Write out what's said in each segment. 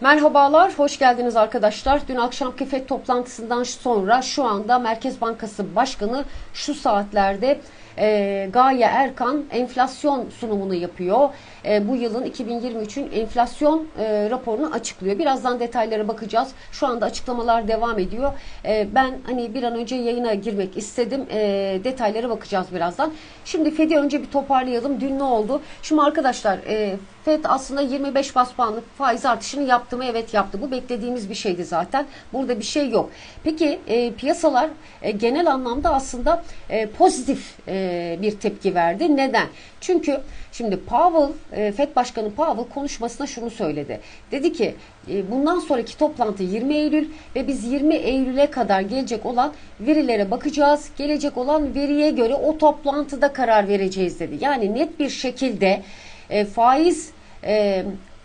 Merhabalar, hoş geldiniz arkadaşlar. Dün akşamki FED toplantısından sonra şu anda Merkez Bankası Başkanı şu saatlerde e, Gaye Erkan enflasyon sunumunu yapıyor. E, bu yılın 2023'ün enflasyon e, raporunu açıklıyor. Birazdan detaylara bakacağız. Şu anda açıklamalar devam ediyor. E, ben hani bir an önce yayına girmek istedim. E, detaylara bakacağız birazdan. Şimdi FED'i önce bir toparlayalım. Dün ne oldu? Şimdi arkadaşlar e, FED aslında 25 bas puanlık faiz artışını yaptı mı? Evet yaptı. Bu beklediğimiz bir şeydi zaten. Burada bir şey yok. Peki e, piyasalar e, genel anlamda aslında e, pozitif e, bir tepki verdi. Neden? Çünkü şimdi Powell, e, FED Başkanı Powell konuşmasında şunu söyledi. Dedi ki bundan sonraki toplantı 20 Eylül ve biz 20 Eylül'e kadar gelecek olan verilere bakacağız. Gelecek olan veriye göre o toplantıda karar vereceğiz dedi. Yani net bir şekilde faiz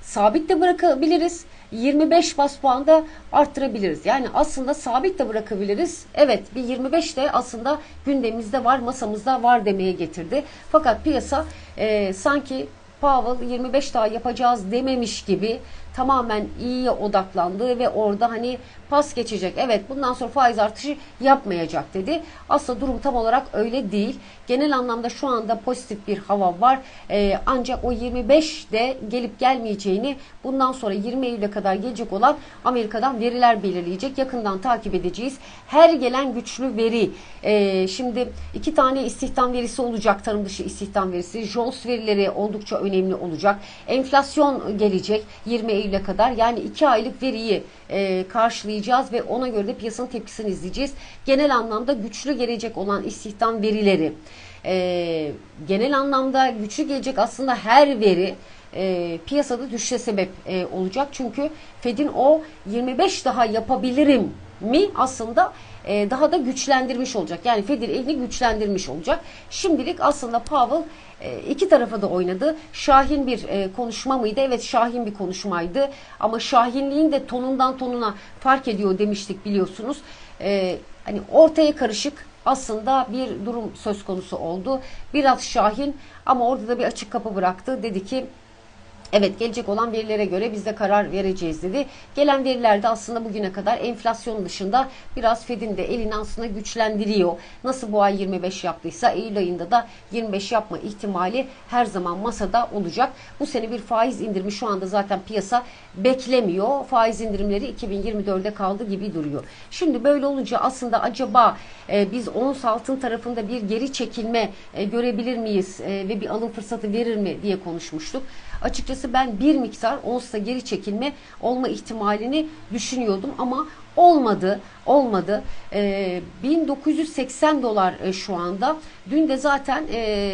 sabit de bırakabiliriz. 25 bas puan da arttırabiliriz. Yani aslında sabit de bırakabiliriz. Evet bir 25 de aslında gündemimizde var, masamızda var demeye getirdi. Fakat piyasa e, sanki Powell 25 daha yapacağız dememiş gibi tamamen iyiye odaklandı ve orada hani pas geçecek. Evet bundan sonra faiz artışı yapmayacak dedi. Aslında durum tam olarak öyle değil. Genel anlamda şu anda pozitif bir hava var. Ee, ancak o 25 de gelip gelmeyeceğini bundan sonra 20 Eylül'e kadar gelecek olan Amerika'dan veriler belirleyecek. Yakından takip edeceğiz. Her gelen güçlü veri. Ee, şimdi iki tane istihdam verisi olacak. Tarım dışı istihdam verisi. Jones verileri oldukça önemli olacak. Enflasyon gelecek 20 Eylül'e kadar. Yani iki aylık veriyi e, karşılayacağız ve ona göre de piyasanın tepkisini izleyeceğiz. Genel anlamda güçlü gelecek olan istihdam verileri, e, genel anlamda güçlü gelecek aslında her veri e, piyasada düşüşe sebep e, olacak. Çünkü Fed'in o 25 daha yapabilirim mi aslında e, daha da güçlendirmiş olacak. Yani Fed'in elini güçlendirmiş olacak. Şimdilik aslında Powell e, iki tarafa da oynadı. Şahin bir e, konuşma mıydı? Evet Şahin bir konuşmaydı. Ama Şahinliğin de tonundan tonuna fark ediyor demiştik biliyorsunuz. E, hani ortaya karışık aslında bir durum söz konusu oldu. Biraz Şahin ama orada da bir açık kapı bıraktı. Dedi ki Evet gelecek olan verilere göre biz de karar vereceğiz dedi. Gelen veriler de aslında bugüne kadar enflasyon dışında biraz Fed'in de elini aslında güçlendiriyor. Nasıl bu ay 25 yaptıysa Eylül ayında da 25 yapma ihtimali her zaman masada olacak. Bu sene bir faiz indirimi şu anda zaten piyasa beklemiyor. Faiz indirimleri 2024'de kaldı gibi duruyor. Şimdi böyle olunca aslında acaba e, biz ons altın tarafında bir geri çekilme e, görebilir miyiz e, ve bir alım fırsatı verir mi diye konuşmuştuk. Açıkçası ben bir miktar onsa geri çekilme olma ihtimalini düşünüyordum ama olmadı olmadı. E, 1980 dolar e, şu anda. Dün de zaten e,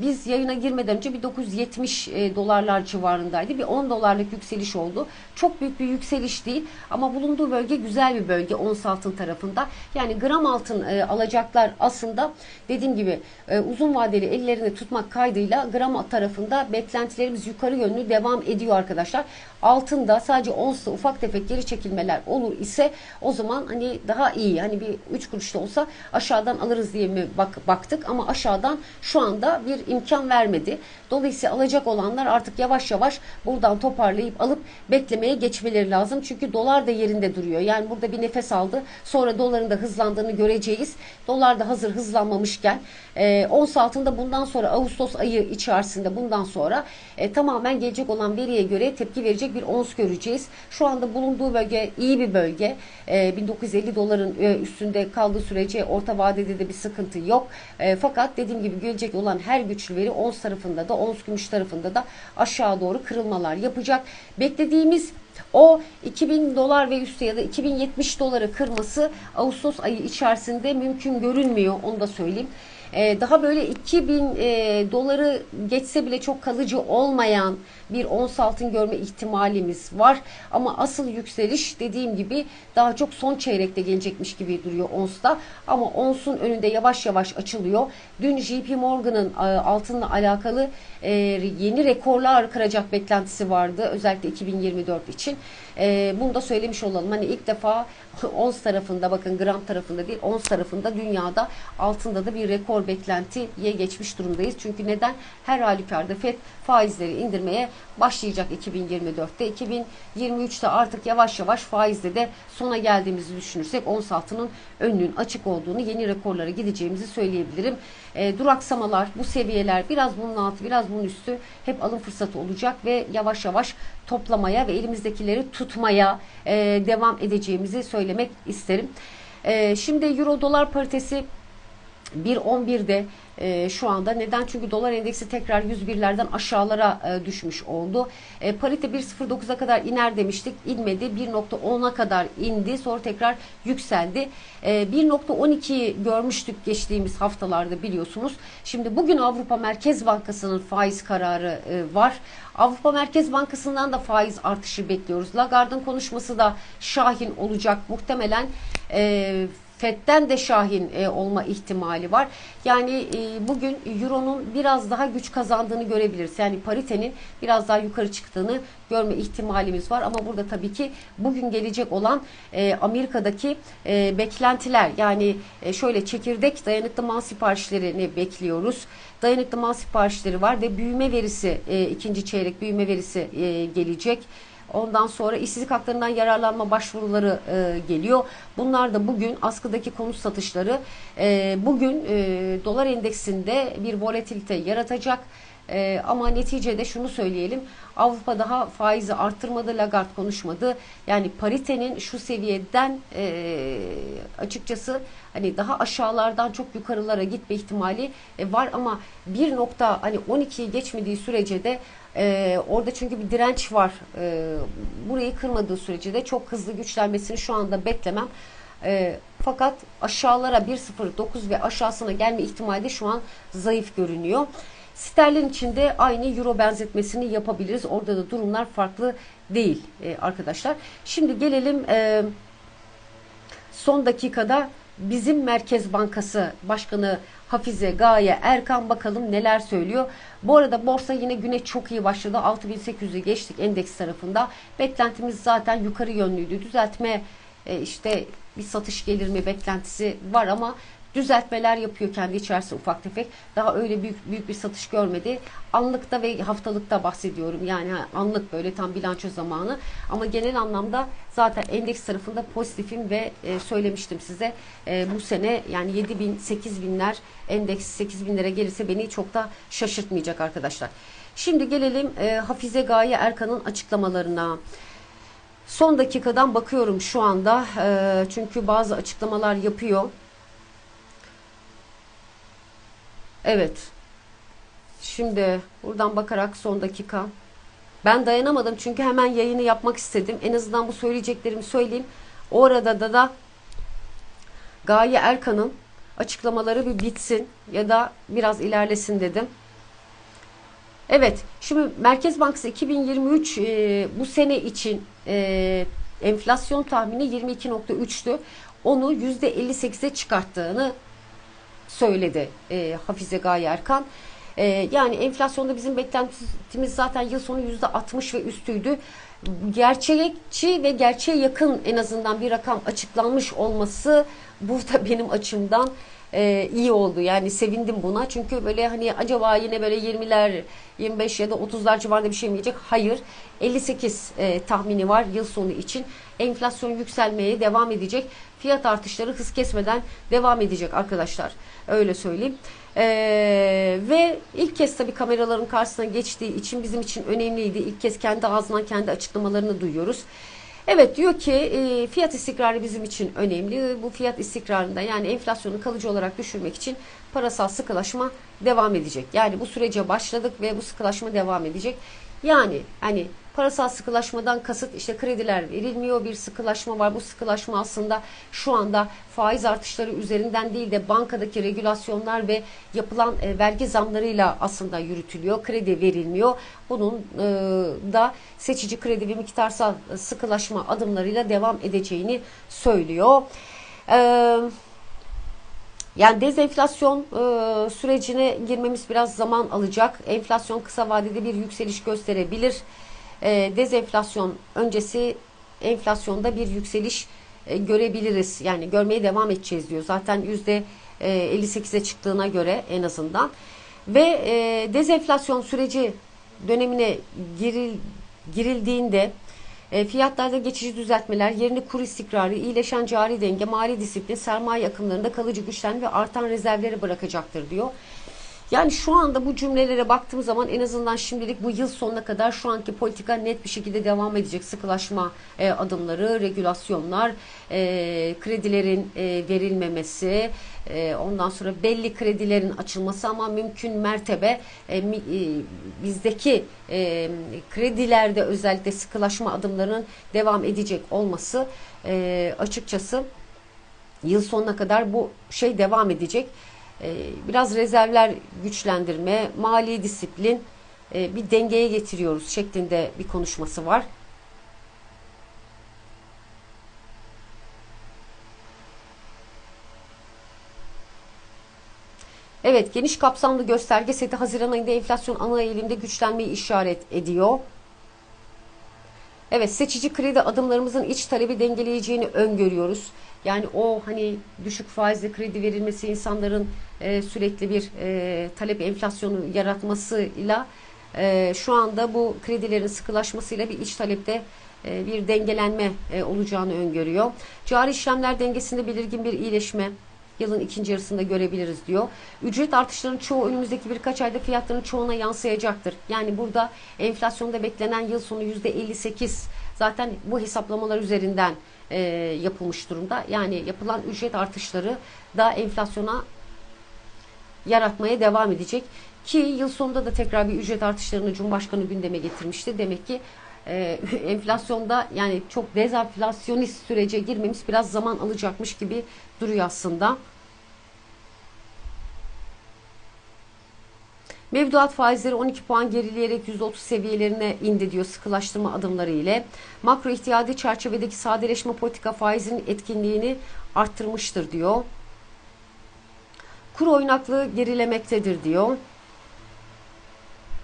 biz yayına girmeden önce bir 970 e, dolarlar civarındaydı. Bir 10 dolarlık yükseliş oldu. Çok büyük bir yükseliş değil ama bulunduğu bölge güzel bir bölge ons altın tarafında. Yani gram altın e, alacaklar aslında dediğim gibi e, uzun vadeli ellerini tutmak kaydıyla gram tarafında beklentilerimiz yukarı yönlü devam ediyor arkadaşlar. Altında sadece onsta ufak tefek geri çekilmeler olur ise o zaman hani daha iyi hani bir 3 kuruş da olsa aşağıdan alırız diye mi bak, baktık ama aşağıdan şu anda bir imkan vermedi. Dolayısıyla alacak olanlar artık yavaş yavaş buradan toparlayıp alıp beklemeye geçmeleri lazım. Çünkü dolar da yerinde duruyor. Yani burada bir nefes aldı. Sonra doların da hızlandığını göreceğiz. Dolar da hazır hızlanmamışken e, ons altında bundan sonra Ağustos ayı içerisinde bundan sonra e, tamamen gelecek olan veriye göre tepki verecek bir ons göreceğiz. Şu anda bulunduğu bölge iyi bir bölge. E, 1950 doların e, üstünde kaldığı sürece orta vadede de bir sıkıntı yok. E, fakat dediğim gibi gelecek olan her güçlü veri ons tarafında da ons gümüş tarafında da aşağı doğru kırılmalar yapacak. Beklediğimiz o 2000 dolar ve üstü ya da 2070 doları kırması Ağustos ayı içerisinde mümkün görünmüyor. Onu da söyleyeyim. Ee, daha böyle 2000 e, doları geçse bile çok kalıcı olmayan bir ons altın görme ihtimalimiz var. Ama asıl yükseliş dediğim gibi daha çok son çeyrekte gelecekmiş gibi duruyor onsta. Ama onsun önünde yavaş yavaş açılıyor. Dün JP Morgan'ın e, altınla alakalı e, yeni rekorlar kıracak beklentisi vardı. Özellikle 2024 için. E, bunu da söylemiş olalım. Hani ilk defa ons tarafında bakın gram tarafında değil ons tarafında dünyada altında da bir rekor beklentiye geçmiş durumdayız. Çünkü neden? Her halükarda FED faizleri indirmeye başlayacak 2024'te. 2023'te artık yavaş yavaş faizde de sona geldiğimizi düşünürsek ons altının önünün açık olduğunu, yeni rekorlara gideceğimizi söyleyebilirim. E, duraksamalar, bu seviyeler biraz bunun altı, biraz bunun üstü hep alım fırsatı olacak ve yavaş yavaş toplamaya ve elimizdekileri tutmaya e, devam edeceğimizi söylemek isterim. E, şimdi euro dolar paritesi 1.11'de e, şu anda. Neden? Çünkü dolar endeksi tekrar 101'lerden aşağılara e, düşmüş oldu. E, parite 1.09'a kadar iner demiştik. İnmedi. 1.10'a kadar indi. Sonra tekrar yükseldi. E, 1.12'yi görmüştük geçtiğimiz haftalarda biliyorsunuz. Şimdi bugün Avrupa Merkez Bankası'nın faiz kararı e, var. Avrupa Merkez Bankası'ndan da faiz artışı bekliyoruz. Lagarde'ın konuşması da şahin olacak. Muhtemelen e, FED'den de şahin e, olma ihtimali var. Yani e, bugün Euro'nun biraz daha güç kazandığını görebiliriz. Yani paritenin biraz daha yukarı çıktığını görme ihtimalimiz var. Ama burada tabii ki bugün gelecek olan e, Amerika'daki e, beklentiler yani e, şöyle çekirdek dayanıklı mal siparişlerini bekliyoruz. Dayanıklı mal siparişleri var ve büyüme verisi e, ikinci çeyrek büyüme verisi e, gelecek. Ondan sonra işsizlik haklarından yararlanma başvuruları e, geliyor. Bunlar da bugün askıdaki konut satışları e, bugün e, dolar endeksinde bir volatilite yaratacak. E, ama neticede şunu söyleyelim. Avrupa daha faizi arttırmadı, Lagarde konuşmadı. Yani paritenin şu seviyeden e, açıkçası hani daha aşağılardan çok yukarılara gitme ihtimali e, var ama bir nokta hani 12'yi geçmediği sürece de e, orada çünkü bir direnç var. E, burayı kırmadığı sürece de çok hızlı güçlenmesini şu anda beklemem. E, fakat aşağılara 1.09 ve aşağısına gelme ihtimali de şu an zayıf görünüyor. Sterlin içinde aynı euro benzetmesini yapabiliriz. Orada da durumlar farklı değil e, arkadaşlar. Şimdi gelelim e, son dakikada bizim Merkez Bankası Başkanı Hafize Gaye Erkan bakalım neler söylüyor. Bu arada borsa yine güne çok iyi başladı. 6800'ü geçtik endeks tarafında. Beklentimiz zaten yukarı yönlüydü. Düzeltme e, işte bir satış gelir mi beklentisi var ama düzeltmeler yapıyor kendi içerisinde ufak tefek. Daha öyle büyük büyük bir satış görmedi. Anlıkta ve haftalıkta bahsediyorum. Yani anlık böyle tam bilanço zamanı. Ama genel anlamda zaten endeks tarafında pozitifim ve e, söylemiştim size e, bu sene yani 7 bin 8 binler endeks 8 binlere gelirse beni çok da şaşırtmayacak arkadaşlar. Şimdi gelelim e, Hafize Gaye Erkan'ın açıklamalarına. Son dakikadan bakıyorum şu anda e, çünkü bazı açıklamalar yapıyor. Evet. Şimdi buradan bakarak son dakika. Ben dayanamadım çünkü hemen yayını yapmak istedim. En azından bu söyleyeceklerimi söyleyeyim. O arada da da Gaye Erkan'ın açıklamaları bir bitsin ya da biraz ilerlesin dedim. Evet, şimdi Merkez Bankası 2023 e, bu sene için e, enflasyon tahmini 22.3'tü. Onu %58'e çıkarttığını söyledi e, Hafize Gaye Erkan. E, yani enflasyonda bizim beklentimiz zaten yıl sonu %60 ve üstüydü. Gerçekçi ve gerçeğe yakın en azından bir rakam açıklanmış olması burada benim açımdan e, iyi oldu. Yani sevindim buna. Çünkü böyle hani acaba yine böyle 20'ler 25 ya da 30'lar civarında bir şey mi yiyecek? Hayır. 58 e, tahmini var yıl sonu için. Enflasyon yükselmeye devam edecek. Fiyat artışları hız kesmeden devam edecek arkadaşlar. Öyle söyleyeyim. Ee, ve ilk kez tabii kameraların karşısına geçtiği için bizim için önemliydi. İlk kez kendi ağzından kendi açıklamalarını duyuyoruz. Evet diyor ki e, fiyat istikrarı bizim için önemli. Bu fiyat istikrarında yani enflasyonu kalıcı olarak düşürmek için parasal sıkılaşma devam edecek. Yani bu sürece başladık ve bu sıkılaşma devam edecek. Yani hani parasal sıkılaşmadan kasıt işte krediler verilmiyor bir sıkılaşma var. Bu sıkılaşma aslında şu anda faiz artışları üzerinden değil de bankadaki regülasyonlar ve yapılan e, vergi zamlarıyla aslında yürütülüyor. Kredi verilmiyor. Bunun e, da seçici kredi ve miktarsal sıkılaşma adımlarıyla devam edeceğini söylüyor. Eee yani dezenflasyon e, sürecine girmemiz biraz zaman alacak. Enflasyon kısa vadede bir yükseliş gösterebilir. E, dezenflasyon öncesi enflasyonda bir yükseliş e, görebiliriz. Yani görmeye devam edeceğiz diyor. Zaten yüzde 58'e çıktığına göre en azından. Ve e, dezenflasyon süreci dönemine giril, girildiğinde e, fiyatlarda geçici düzeltmeler, yerini kur istikrarı, iyileşen cari denge, mali disiplin, sermaye akımlarında kalıcı güçlenme ve artan rezervleri bırakacaktır diyor. Yani şu anda bu cümlelere baktığım zaman en azından şimdilik bu yıl sonuna kadar şu anki politika net bir şekilde devam edecek. Sıkılaşma e, adımları, regülasyonlar, e, kredilerin e, verilmemesi, e, ondan sonra belli kredilerin açılması ama mümkün mertebe e, mi, e, bizdeki e, kredilerde özellikle sıkılaşma adımlarının devam edecek olması e, açıkçası yıl sonuna kadar bu şey devam edecek. Ee, biraz rezervler güçlendirme, mali disiplin e, bir dengeye getiriyoruz şeklinde bir konuşması var. Evet, geniş kapsamlı gösterge seti Haziran ayında enflasyon ana eğilimde güçlenmeyi işaret ediyor. Evet, seçici kredi adımlarımızın iç talebi dengeleyeceğini öngörüyoruz. Yani o hani düşük faizle kredi verilmesi insanların e, sürekli bir e, talep enflasyonu yaratmasıyla e, şu anda bu kredilerin sıkılaşmasıyla bir iç talepte e, bir dengelenme e, olacağını öngörüyor. Cari işlemler dengesinde belirgin bir iyileşme yılın ikinci yarısında görebiliriz diyor. Ücret artışlarının çoğu önümüzdeki birkaç ayda fiyatların çoğuna yansıyacaktır. Yani burada enflasyonda beklenen yıl sonu %58 zaten bu hesaplamalar üzerinden e, yapılmış durumda. Yani yapılan ücret artışları da enflasyona yaratmaya devam edecek. Ki yıl sonunda da tekrar bir ücret artışlarını Cumhurbaşkanı gündeme getirmişti. Demek ki e, enflasyonda yani çok dezenflasyonist sürece girmemiz biraz zaman alacakmış gibi duruyor aslında. Mevduat faizleri 12 puan gerileyerek %30 seviyelerine indi diyor sıkılaştırma adımları ile. Makro ihtiyadi çerçevedeki sadeleşme politika faizinin etkinliğini arttırmıştır diyor. Kur oynaklığı gerilemektedir diyor.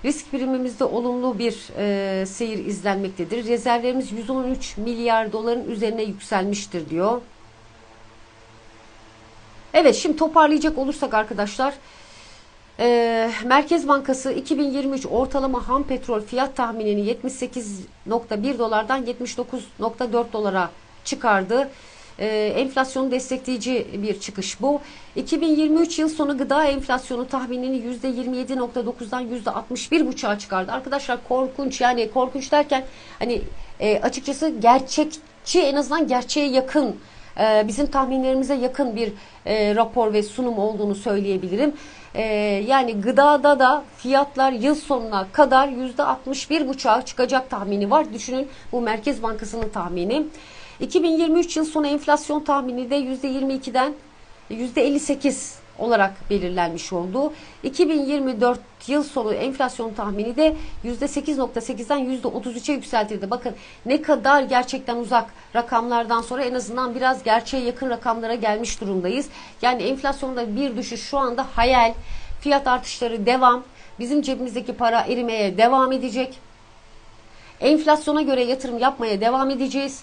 Risk primimizde olumlu bir e, seyir izlenmektedir. Rezervlerimiz 113 milyar doların üzerine yükselmiştir diyor. Evet şimdi toparlayacak olursak arkadaşlar e, Merkez Bankası 2023 ortalama ham petrol fiyat tahminini 78.1 dolardan 79.4 dolara çıkardı. E, enflasyonu destekleyici bir çıkış bu. 2023 yıl sonu gıda enflasyonu tahminini %27.9'dan %61.5'a çıkardı. Arkadaşlar korkunç yani korkunç derken hani e, açıkçası gerçekçi en azından gerçeğe yakın e, bizim tahminlerimize yakın bir e, rapor ve sunum olduğunu söyleyebilirim. E, yani gıdada da fiyatlar yıl sonuna kadar %61.5'a çıkacak tahmini var. Düşünün bu Merkez Bankası'nın tahmini. 2023 yıl sonu enflasyon tahmini de %22'den %58 olarak belirlenmiş oldu. 2024 yıl sonu enflasyon tahmini de %8.8'den %33'e yükseltildi. Bakın ne kadar gerçekten uzak rakamlardan sonra en azından biraz gerçeğe yakın rakamlara gelmiş durumdayız. Yani enflasyonda bir düşüş şu anda hayal. Fiyat artışları devam. Bizim cebimizdeki para erimeye devam edecek. Enflasyona göre yatırım yapmaya devam edeceğiz.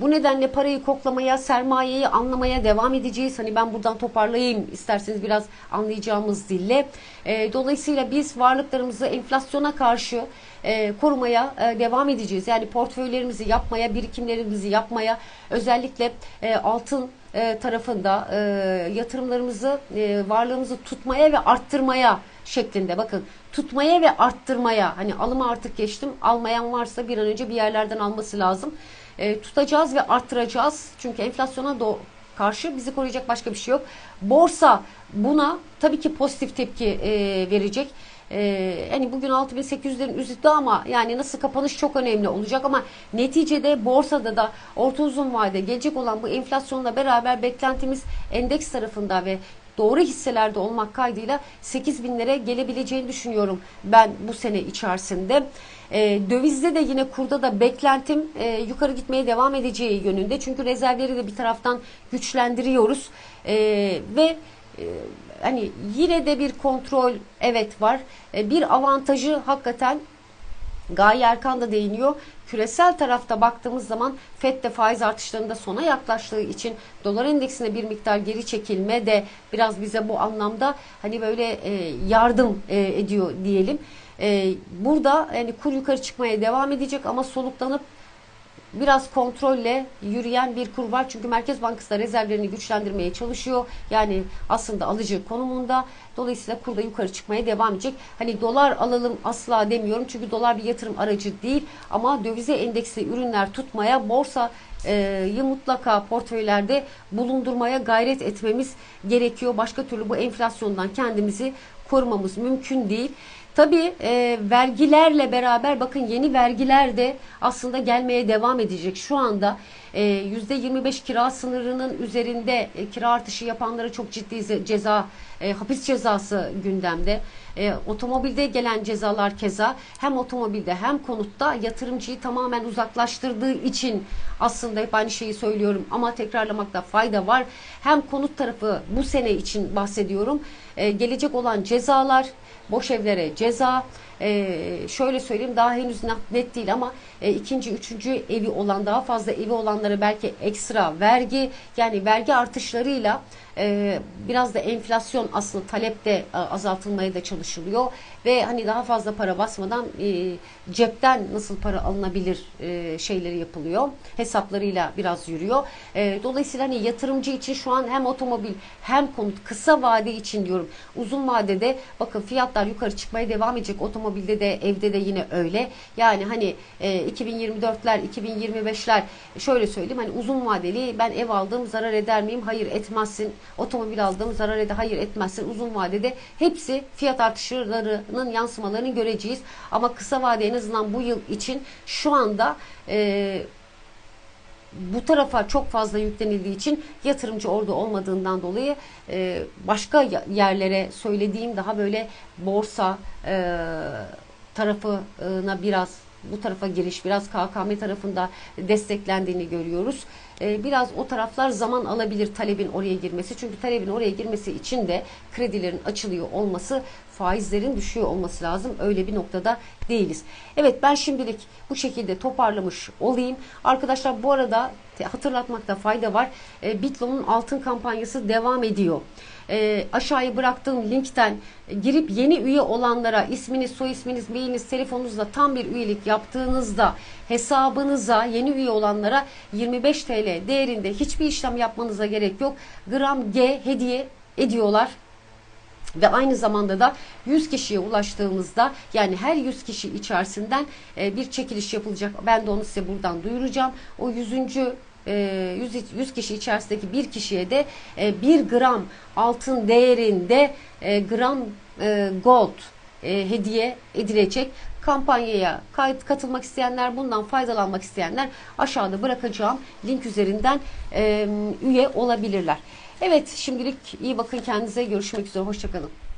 Bu nedenle parayı koklamaya, sermayeyi anlamaya devam edeceğiz. Hani ben buradan toparlayayım isterseniz biraz anlayacağımız dille. E, dolayısıyla biz varlıklarımızı enflasyona karşı e, korumaya e, devam edeceğiz. Yani portföylerimizi yapmaya, birikimlerimizi yapmaya, özellikle e, altın e, tarafında e, yatırımlarımızı, e, varlığımızı tutmaya ve arttırmaya şeklinde bakın tutmaya ve arttırmaya hani alıma artık geçtim almayan varsa bir an önce bir yerlerden alması lazım e, tutacağız ve arttıracağız. Çünkü enflasyona do karşı bizi koruyacak başka bir şey yok. Borsa buna tabii ki pozitif tepki e, verecek. Ee, hani bugün 6800'lerin üzerinde ama yani nasıl kapanış çok önemli olacak ama neticede borsada da orta uzun vade gelecek olan bu enflasyonla beraber beklentimiz endeks tarafında ve doğru hisselerde olmak kaydıyla 8 binlere gelebileceğini düşünüyorum ben bu sene içerisinde. E, dövizde de yine kurda da beklentim e, yukarı gitmeye devam edeceği yönünde. Çünkü rezervleri de bir taraftan güçlendiriyoruz. E, ve e, hani yine de bir kontrol evet var. E, bir avantajı hakikaten Gaye Erkan da değiniyor. Küresel tarafta baktığımız zaman FED de faiz artışlarında sona yaklaştığı için dolar endeksine bir miktar geri çekilme de biraz bize bu anlamda hani böyle e, yardım e, ediyor diyelim. E, burada yani kur yukarı çıkmaya devam edecek ama soluklanıp biraz kontrolle yürüyen bir kur var. Çünkü Merkez Bankası da rezervlerini güçlendirmeye çalışıyor. Yani aslında alıcı konumunda. Dolayısıyla kurda yukarı çıkmaya devam edecek. Hani dolar alalım asla demiyorum. Çünkü dolar bir yatırım aracı değil. Ama dövize endeksli ürünler tutmaya borsa e, mutlaka portföylerde bulundurmaya gayret etmemiz gerekiyor. Başka türlü bu enflasyondan kendimizi korumamız mümkün değil. Tabii e, vergilerle beraber bakın yeni vergiler de aslında gelmeye devam edecek. Şu anda e, %25 kira sınırının üzerinde e, kira artışı yapanlara çok ciddi ceza, e, hapis cezası gündemde. E, otomobilde gelen cezalar keza hem otomobilde hem konutta yatırımcıyı tamamen uzaklaştırdığı için aslında hep aynı şeyi söylüyorum ama tekrarlamakta fayda var. Hem konut tarafı bu sene için bahsediyorum. E, gelecek olan cezalar boş evlere ceza, e, şöyle söyleyeyim daha henüz net değil ama e, ikinci, üçüncü evi olan daha fazla evi olanlara belki ekstra vergi yani vergi artışlarıyla e, biraz da enflasyon aslında talepte e, azaltılmaya da çalışılıyor. Ve hani daha fazla para basmadan e, cepten nasıl para alınabilir e, şeyleri yapılıyor. Hesaplarıyla biraz yürüyor. E, dolayısıyla hani yatırımcı için şu an hem otomobil hem konut kısa vade için diyorum. Uzun vadede bakın fiyatlar yukarı çıkmaya devam edecek. Otomobilde de evde de yine öyle. Yani hani e, 2024'ler 2025'ler şöyle söyleyeyim hani uzun vadeli ben ev aldım zarar eder miyim? Hayır etmezsin otomobil aldım zarar eder hayır etmezsin uzun vadede hepsi fiyat artışlarının yansımalarını göreceğiz ama kısa vade en azından bu yıl için şu anda e, bu tarafa çok fazla yüklenildiği için yatırımcı orada olmadığından dolayı e, başka yerlere söylediğim daha böyle borsa e, tarafına biraz bu tarafa giriş biraz KKM tarafında desteklendiğini görüyoruz. Ee, biraz o taraflar zaman alabilir talebin oraya girmesi. Çünkü talebin oraya girmesi için de kredilerin açılıyor olması, faizlerin düşüyor olması lazım. Öyle bir noktada değiliz. Evet ben şimdilik bu şekilde toparlamış olayım. Arkadaşlar bu arada hatırlatmakta fayda var. E, Bitlo'nun altın kampanyası devam ediyor. E, aşağıya bıraktığım linkten girip yeni üye olanlara isminiz, soy isminiz, mailiniz, telefonunuzla tam bir üyelik yaptığınızda hesabınıza yeni üye olanlara 25 TL değerinde hiçbir işlem yapmanıza gerek yok. Gram G hediye ediyorlar. Ve aynı zamanda da 100 kişiye ulaştığımızda yani her 100 kişi içerisinden e, bir çekiliş yapılacak. Ben de onu size buradan duyuracağım. O 100. 100, 100 kişi içerisindeki bir kişiye de 1 gram altın değerinde e, gram e, gold hediye edilecek. Kampanyaya katılmak isteyenler, bundan faydalanmak isteyenler aşağıda bırakacağım link üzerinden üye olabilirler. Evet şimdilik iyi bakın kendinize. Görüşmek üzere. Hoşçakalın.